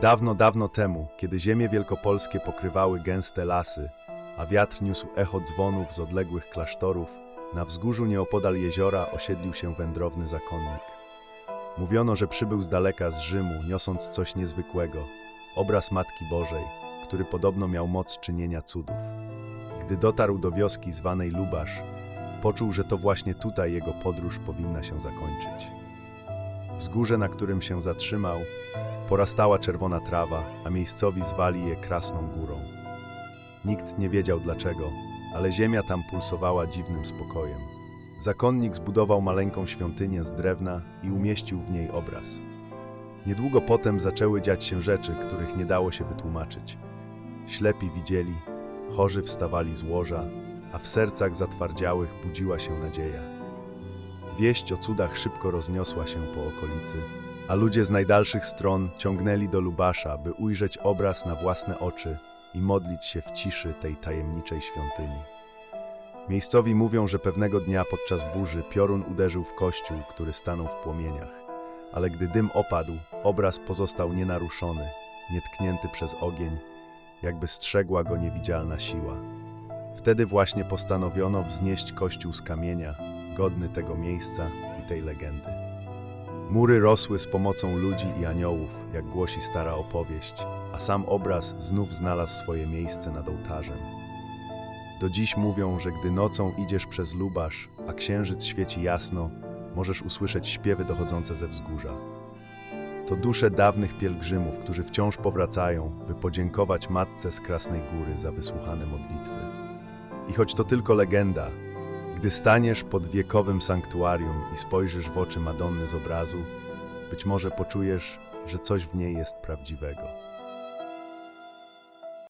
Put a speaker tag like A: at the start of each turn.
A: Dawno, dawno temu, kiedy ziemie wielkopolskie pokrywały gęste lasy, a wiatr niósł echo dzwonów z odległych klasztorów, na wzgórzu nieopodal jeziora osiedlił się wędrowny zakonnik. Mówiono, że przybył z daleka z Rzymu, niosąc coś niezwykłego obraz Matki Bożej, który podobno miał moc czynienia cudów. Gdy dotarł do wioski zwanej Lubasz, poczuł, że to właśnie tutaj jego podróż powinna się zakończyć. Wzgórze, na którym się zatrzymał, porastała czerwona trawa, a miejscowi zwali je krasną górą. Nikt nie wiedział dlaczego, ale ziemia tam pulsowała dziwnym spokojem. Zakonnik zbudował maleńką świątynię z drewna i umieścił w niej obraz. Niedługo potem zaczęły dziać się rzeczy, których nie dało się wytłumaczyć. Ślepi widzieli, chorzy wstawali z łoża, a w sercach zatwardziałych budziła się nadzieja. Wieść o cudach szybko rozniosła się po okolicy, a ludzie z najdalszych stron ciągnęli do Lubasza, by ujrzeć obraz na własne oczy i modlić się w ciszy tej tajemniczej świątyni. Miejscowi mówią, że pewnego dnia podczas burzy piorun uderzył w kościół, który stanął w płomieniach. Ale gdy dym opadł, obraz pozostał nienaruszony, nietknięty przez ogień, jakby strzegła go niewidzialna siła. Wtedy właśnie postanowiono wznieść kościół z kamienia, godny tego miejsca i tej legendy. Mury rosły z pomocą ludzi i aniołów, jak głosi stara opowieść, a sam obraz znów znalazł swoje miejsce nad ołtarzem. Do dziś mówią, że gdy nocą idziesz przez Lubasz, a księżyc świeci jasno, możesz usłyszeć śpiewy dochodzące ze wzgórza. To dusze dawnych pielgrzymów, którzy wciąż powracają, by podziękować Matce z Krasnej Góry za wysłuchane modlitwy. I choć to tylko legenda, gdy staniesz pod wiekowym sanktuarium i spojrzysz w oczy Madonny z obrazu, być może poczujesz, że coś w niej jest prawdziwego.